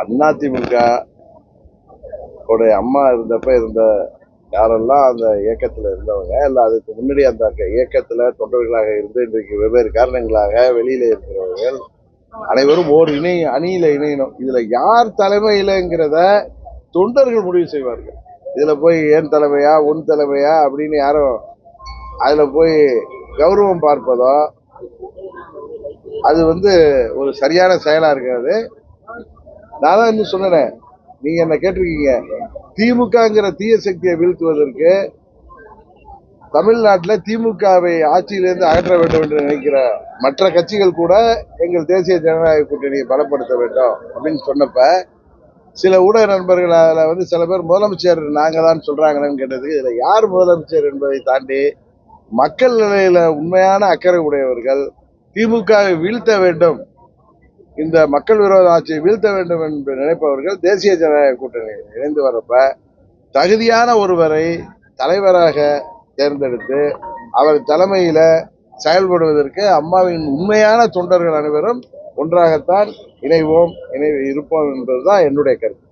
அதிமுக உடைய அம்மா இருந்தப்ப இருந்த யாரெல்லாம் அந்த இயக்கத்தில் இருந்தவங்க இல்லை அதுக்கு முன்னாடி அந்த இயக்கத்தில் தொண்டர்களாக இருந்து இன்றைக்கு வெவ்வேறு காரணங்களாக வெளியில் இருக்கிறவர்கள் அனைவரும் ஓர் இணை அணியில் இணையணும். இதில் யார் தலைமையிலங்கிறத தொண்டர்கள் முடிவு செய்வார்கள். இதில் போய் ஏன் தலைமையா உன் தலைமையா அப்படின்னு யாரும் அதில் போய் கௌரவம் பார்ப்பதோ அது வந்து ஒரு சரியான செயலாக இருக்காது. நான் தான் இன்னும் சொன்னேன் நீங்க என்ன கேட்டிருக்கீங்க? திமுகங்கிற தீய சக்தியை வீழ்த்துவதற்கு தமிழ்நாட்டில் திமுகவை ஆட்சியிலிருந்து அகற்ற வேண்டும் என்று நினைக்கிற மற்ற கட்சிகள் கூட எங்கள் தேசிய ஜனநாயக கூட்டணியை பலப்படுத்த வேண்டும் அப்படின்னு சொன்னப்ப சில ஊடக நண்பர்கள் அதில் வந்து சில பேர் முதலமைச்சர் நாங்கள் தான் சொல்கிறாங்களேன்னு கேட்டதுக்கு இதில் யார் முதலமைச்சர் என்பதை தாண்டி மக்கள் நிலையில் உண்மையான அக்கறை உடையவர்கள் திமுகவை வீழ்த்த வேண்டும் இந்த மக்கள் விரோத ஆட்சியை வீழ்த்த வேண்டும் என்று நினைப்பவர்கள் தேசிய ஜனநாயக கூட்டணியில் இணைந்து வரப்ப தகுதியான ஒருவரை தலைவராக தேர்ந்தெடுத்து அவர் தலைமையில் செயல்படுவதற்கு அம்மாவின் உண்மையான தொண்டர்கள் அனைவரும் ஒன்றாகத்தான் இணைவோம் இணை இருப்போம் என்பதுதான் என்னுடைய கருத்து.